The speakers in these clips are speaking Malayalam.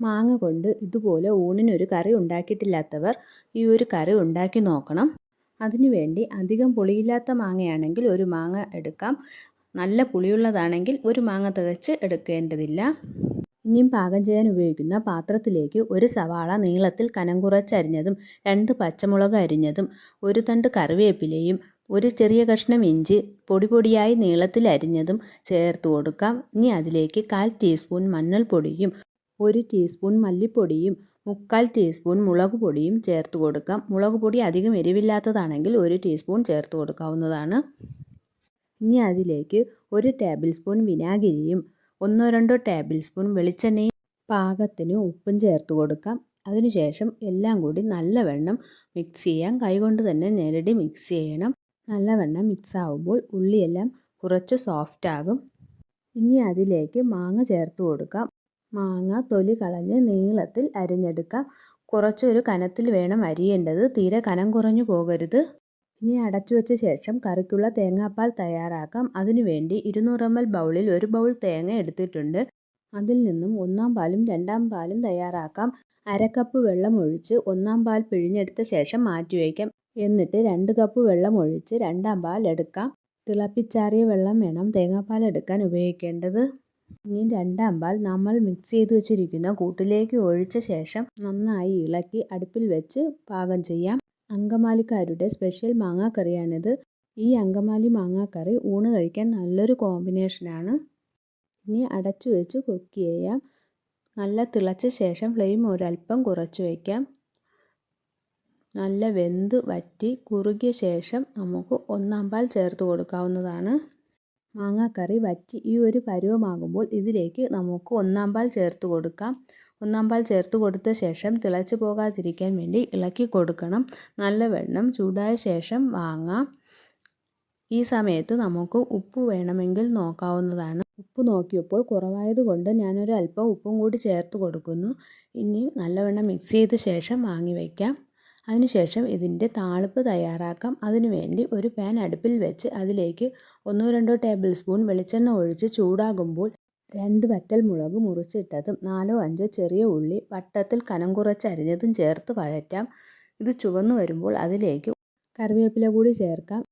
മാങ്ങ കൊണ്ട് ഇതുപോലെ ഊണിനൊരു കറി ഉണ്ടാക്കിയിട്ടില്ലാത്തവർ ഈ ഒരു കറി ഉണ്ടാക്കി നോക്കണം. അതിനുവേണ്ടി അധികം പുളിയില്ലാത്ത മാങ്ങയാണെങ്കിൽ ഒരു മാങ്ങ എടുക്കാം. നല്ല പുളിയുള്ളതാണെങ്കിൽ ഒരു മാങ്ങ തികച്ച് എടുക്കേണ്ടതില്ല. ഇനിയും പാകം ചെയ്യാൻ ഉപയോഗിക്കുന്ന പാത്രത്തിലേക്ക് ഒരു സവാള നീളത്തിൽ കനം കുറച്ചരിഞ്ഞതും രണ്ട് പച്ചമുളക് അരിഞ്ഞതും ഒരു തണ്ട് കറിവേപ്പിലയും ഒരു ചെറിയ കഷ്ണം ഇഞ്ചി പൊടി പൊടിയായി നീളത്തിൽ അരിഞ്ഞതും ചേർത്ത് കൊടുക്കാം. ഇനി അതിലേക്ക് കാൽ ടീസ്പൂൺ മഞ്ഞൾപ്പൊടിയും ഒരു ടീസ്പൂൺ മല്ലിപ്പൊടിയും മുക്കാൽ ടീസ്പൂൺ മുളക് പൊടിയും ചേർത്ത് കൊടുക്കാം. മുളക് പൊടി അധികം എരിവില്ലാത്തതാണെങ്കിൽ ഒരു ടീസ്പൂൺ ചേർത്ത് കൊടുക്കാവുന്നതാണ്. ഇനി അതിലേക്ക് ഒരു ടേബിൾ സ്പൂൺ വിനാഗിരിയും ഒന്നോ രണ്ടോ ടേബിൾ സ്പൂൺ വെളിച്ചെണ്ണയും പാകത്തിന് ഉപ്പും ചേർത്ത് കൊടുക്കാം. അതിനുശേഷം എല്ലാം കൂടി നല്ലവണ്ണം മിക്സ് ചെയ്യാം. കൈകൊണ്ട് തന്നെ ഞെരടി മിക്സ് ചെയ്യണം. നല്ലവണ്ണം മിക്സ് ആവുമ്പോൾ ഉള്ളിയെല്ലാം കുറച്ച് സോഫ്റ്റ് ആകും. ഇനി അതിലേക്ക് മാങ്ങ ചേർത്ത് കൊടുക്കാം. മാങ്ങ തൊലി കളഞ്ഞ് നീളത്തിൽ അരിഞ്ഞെടുക്കാം. കുറച്ചൊരു കനത്തിൽ വേണം അരിയേണ്ടത്. തീരെ കനം കുറഞ്ഞു പോകരുത്. ഇനി അടച്ചു വെച്ച ശേഷം കറിക്കുള്ള തേങ്ങാപ്പാൽ തയ്യാറാക്കാം. അതിനുവേണ്ടി ഇരുന്നൂറ് എം എൽ ബൗളിൽ ഒരു ബൗൾ തേങ്ങ എടുത്തിട്ടുണ്ട്. അതിൽ നിന്നും ഒന്നാം പാലും രണ്ടാം പാലും തയ്യാറാക്കാം. അരക്കപ്പ് കപ്പ് വെള്ളം ഒഴിച്ച് ഒന്നാം പാൽ പിഴിഞ്ഞെടുത്ത ശേഷം മാറ്റി വയ്ക്കാം. എന്നിട്ട് രണ്ട് കപ്പ് വെള്ളം ഒഴിച്ച് രണ്ടാം പാൽ എടുക്കാം. തിളപ്പിച്ചാറിയ വെള്ളം വേണം തേങ്ങാപ്പാൽ എടുക്കാൻ ഉപയോഗിക്കേണ്ടത്. ഇനി രണ്ടാം പാൽ നമ്മൾ മിക്സ് ചെയ്ത് വെച്ചിരിക്കുന്ന കൂട്ടിലേക്ക് ഒഴിച്ച ശേഷം നന്നായി ഇളക്കി അടുപ്പിൽ വെച്ച് പാകം ചെയ്യാം. അങ്കമാലിക്കാരുടെ സ്പെഷ്യൽ മാങ്ങാക്കറിയാണിത്. ഈ അങ്കമാലി മാങ്ങാക്കറി ഊണ് കഴിക്കാൻ നല്ലൊരു കോമ്പിനേഷനാണ് ഇനി അടച്ചു വെച്ച് കുക്ക് ചെയ്യാം. നല്ല തിളച്ച ശേഷം ഫ്ലെയിം ഒരല്പം കുറച്ച് വയ്ക്കാം നല്ല വെന്ത് വറ്റി കുറുകിയ ശേഷം നമുക്ക് ഒന്നാം പാൽ ചേർത്ത് കൊടുക്കാവുന്നതാണ്. മാങ്ങാക്കറി വറ്റി ഈ ഒരു പരുവമാകുമ്പോൾ ഇതിലേക്ക് നമുക്ക് ഒന്നാം പാൽ ചേർത്ത് കൊടുക്കാം. ഒന്നാം പാൽ ചേർത്ത് കൊടുത്ത ശേഷം തിളച്ചു പോകാതിരിക്കാൻ വേണ്ടി ഇളക്കി കൊടുക്കണം. നല്ല വെള്ളം ചൂടായ ശേഷം വാങ്ങാം. ഈ സമയത്ത് നമുക്ക് ഉപ്പ് വേണമെങ്കിൽ നോക്കാവുന്നതാണ്. ഉപ്പ് നോക്കിയപ്പോൾ കുറവായതുകൊണ്ട് ഞാനൊരു അല്പം ഉപ്പും കൂടി ചേർത്ത് കൊടുക്കുന്നു. ഇനി നല്ലവണ്ണം മിക്സ് ചെയ്ത ശേഷം വാങ്ങി വയ്ക്കാം. അതിനുശേഷം ഇതിന്റെ താളിപ്പ് തയ്യാറാക്കാം. അതിനുവേണ്ടി ഒരു പാൻ അടുപ്പിൽ വെച്ച് അതിലേക്ക് ഒന്നോ രണ്ടോ ടേബിൾ സ്പൂൺ വെളിച്ചെണ്ണ ഒഴിച്ച് ചൂടാകുമ്പോൾ രണ്ട് വറ്റൽ മുളക് മുറിച്ചിട്ടതും നാലോ അഞ്ചോ ചെറിയ ഉള്ളി വട്ടത്തിൽ കനം കുറച്ച് അരിഞ്ഞതും ചേർത്ത് വഴറ്റാം. ഇത് ചുവന്നു വരുമ്പോൾ അതിലേക്ക് കറിവേപ്പില കൂടി ചേർക്കാം.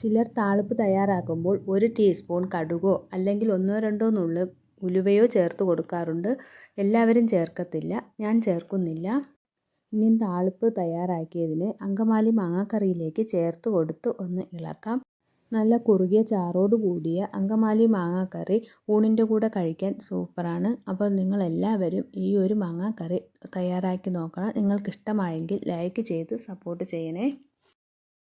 ചിലർ താളിപ്പ് തയ്യാറാക്കുമ്പോൾ ഒരു ടീസ്പൂൺ കടുകോ അല്ലെങ്കിൽ ഒന്നോ രണ്ടോ നുള്ളു ഉലുവയോ ചേർത്ത് കൊടുക്കാറുണ്ട്. എല്ലാവരും ചേർക്കത്തില്ല. ഞാൻ ചേർക്കുന്നില്ല. ഇനി താളിപ്പ് തയ്യാറാക്കിയതിന് അങ്കമാലി മാങ്ങാക്കറിയിലേക്ക് ചേർത്ത് കൊടുത്ത് ഒന്ന് ഇളക്കാം. നല്ല കുറുകിയ ചാറോട് കൂടിയ അങ്കമാലി മാങ്ങാക്കറി ഊണിന്റെ കൂടെ കഴിക്കാൻ സൂപ്പറാണ്. അപ്പോൾ നിങ്ങളെല്ലാവരും ഈ ഒരു മാങ്ങാക്കറി തയ്യാറാക്കി നോക്കണം. നിങ്ങൾക്കിഷ്ടമായെങ്കിൽ ലൈക്ക് ചെയ്ത് സപ്പോർട്ട് ചെയ്യണേ.